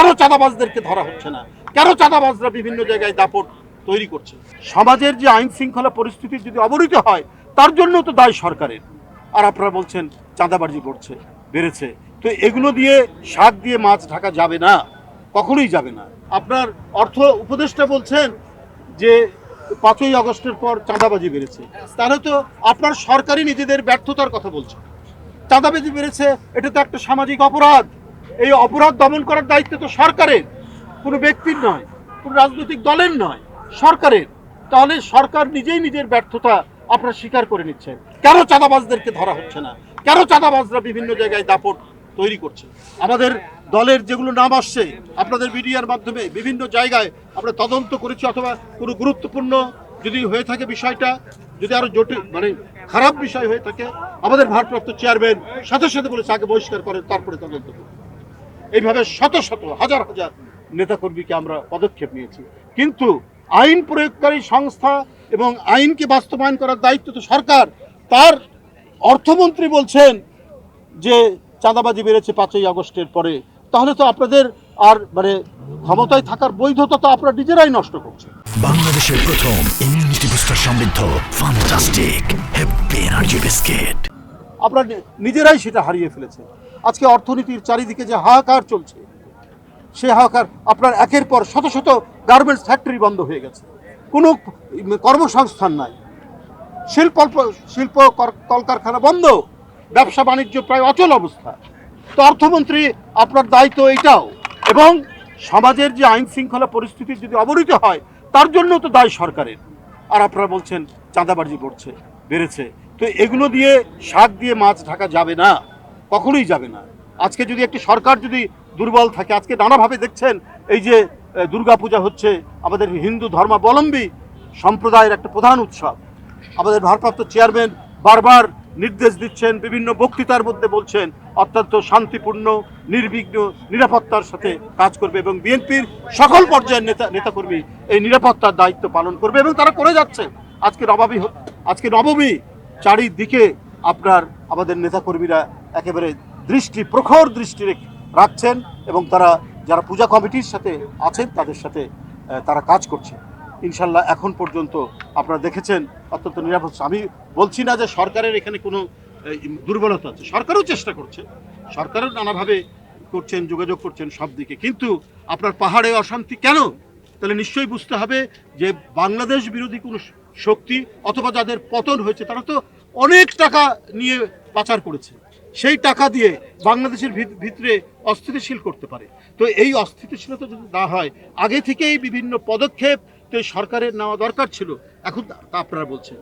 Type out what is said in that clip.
কেন চাঁদাবাজদেরকে ধরা হচ্ছে না? কেন চাঁদাবাজরা বিভিন্ন জায়গায় দাপট তৈরি করছে? সমাজের যে আইন শৃঙ্খলা পরিস্থিতি যদি অবনতি হয়, তার জন্য তো দায় সরকারের। আর আপনারা বলছেন, চাঁদাবাজি করছে, বেড়েছে। তো এগুলো দিয়ে শাক দিয়ে মাছ ঢাকা যাবে না? কখনোই যাবে না। আপনার অর্থ উপদেষ্টা বলছেন যে পাঁচই আগস্টের পর চাঁদাবাজি বেড়েছে। তাহলে তো আপনার সরকারই নিজেদের ব্যর্থতার কথা বলছে। চাঁদাবাজি বেড়েছে, এটা তো একটা সামাজিক অপরাধ। এই অপরাধ দমন করার দায়িত্ব তো সরকারের। কোনো ব্যক্তির নয়, কোনো রাজনৈতিক দলের নয়, সরকারের। তাহলে সরকার নিজেই নিজের ব্যর্থতা আপনারা স্বীকার করে নিচ্ছেন। কেন চাঁদাবাজদেরকে ধরা হচ্ছে না? কেন চাঁদাবাজরা বিভিন্ন জায়গায় দাপট তৈরি করছে? আমাদের দলের যেগুলো নাম আসছে, আপনাদের মিডিয়ার মাধ্যমে বিভিন্ন জায়গায় আমরা তদন্ত করেছি অথবা কোনো গুরুত্বপূর্ণ যদি হয়ে থাকে বিষয়টা, যদি আরও জটিল মানে খারাপ বিষয় হয়ে থাকে, আমাদের ভারপ্রাপ্ত চেয়ারম্যান সাথে সাথে বলেছে, আগে বহিষ্কার করেন, তারপরে তদন্ত করুন। এইভাবে শত শত হাজার হাজার নেতাকর্মীকে আমরা পদক্ষেপ নিয়েছি। কিন্তু আইন প্রয়োগকারী সংস্থা এবং আইনকে বাস্তবায়ন করার দায়িত্ব তো সরকার। তার অর্থমন্ত্রী বলছেন যে চাঁদাবাজি বেড়েছে পাঁচই আগস্টের পরে। তাহলে তো আপনাদের আর মানে ক্ষমতায় থাকার বৈধতা তো আপনারা নিজেরাই নষ্ট করছেন বাংলাদেশের প্রথম ইমিউনিটি বুস্টার সমৃদ্ধ ফান্টাস্টিক হ্যাপি এনার্জি বিস্কিট আপনারা নিজেরাই সেটা হারিয়ে ফেলেছে আজকে অর্থনীতির চারিদিকে যে হাহাকার চলছে, সে হাহাকার আপনার একের পর শত শত গার্মেন্টস ফ্যাক্টরি বন্ধ হয়ে গেছে। কোনো কর্মসংস্থান নাই। শিল্প শিল্প কর- কলকারখানা বন্ধ। ব্যবসা বাণিজ্য প্রায় অচল অবস্থা। তো অর্থমন্ত্রী, আপনার দায়িত্ব এইটাও। এবং সমাজের যে আইন শৃঙ্খলা পরিস্থিতি যদি অবনতি হয়, তার জন্য তো দায় সরকারের। আর আপনারা বলছেন, চাঁদাবাজি করছে, বেড়েছে। তো এগুলো দিয়ে শাক দিয়ে মাছ ঢাকা যাবে না। কখনোই যাবে না। আজকে যদি একটি সরকার যদি দুর্বল থাকে, আজকে নানাভাবে দেখছেন এই যে দুর্গাপূজা হচ্ছে, আমাদের হিন্দু ধর্মাবলম্বী সম্প্রদায়ের একটা প্রধান উৎসব। আমাদের ভারপ্রাপ্ত চেয়ারম্যান বারবার নির্দেশ দিচ্ছেন, বিভিন্ন বক্তৃতার মধ্যে বলছেন, অত্যন্ত শান্তিপূর্ণ, নির্বিঘ্ন, নিরাপত্তার সাথে কাজ করবে এবং বিএনপির সকল পর্যায়ের নেতা, নেতাকর্মী এই নিরাপত্তার দায়িত্ব পালন করবে এবং তারা করে যাচ্ছে। আজকে নবাবী আজকে নবমী, চারিদিকে আপনার, আমাদের নেতাকর্মীরা একেবারে দৃষ্টি, প্রখর দৃষ্টি রেখ- রাখছেন এবং তারা যারা পূজা কমিটির সাথে আছেন, তাদের সাথে তারা কাজ করছে ইনশাল্লাহ এখন পর্যন্ত আপনারা দেখেছেন, অত্যন্ত নিরাপদ। আমি বলছি না যে সরকারের এখানে কোনো দুর্বলতা আছে। সরকারও চেষ্টা করছে। সরকারও নানাভাবে করছেন, যোগাযোগ করছেন সব দিকে। কিন্তু আপনার পাহাড়ে অশান্তি কেন? তাহলে নিশ্চয়ই বুঝতে হবে যে বাংলাদেশ বিরোধী কোনো শক্তি অথবা যাদের পতন হয়েছে, তারা তো অনেক টাকা নিয়ে পাচার করেছে। সেই টাকা দিয়ে বাংলাদেশের ভিত- ভিতরে অস্থিতিশীল করতে পারে। তো এই অস্থিতিশীলতা যদি না হয়, আগে থেকেই বিভিন্ন পদক্ষেপ সরকারের নেওয়া দরকার ছিল। এখন তা আপনারা বলছেন।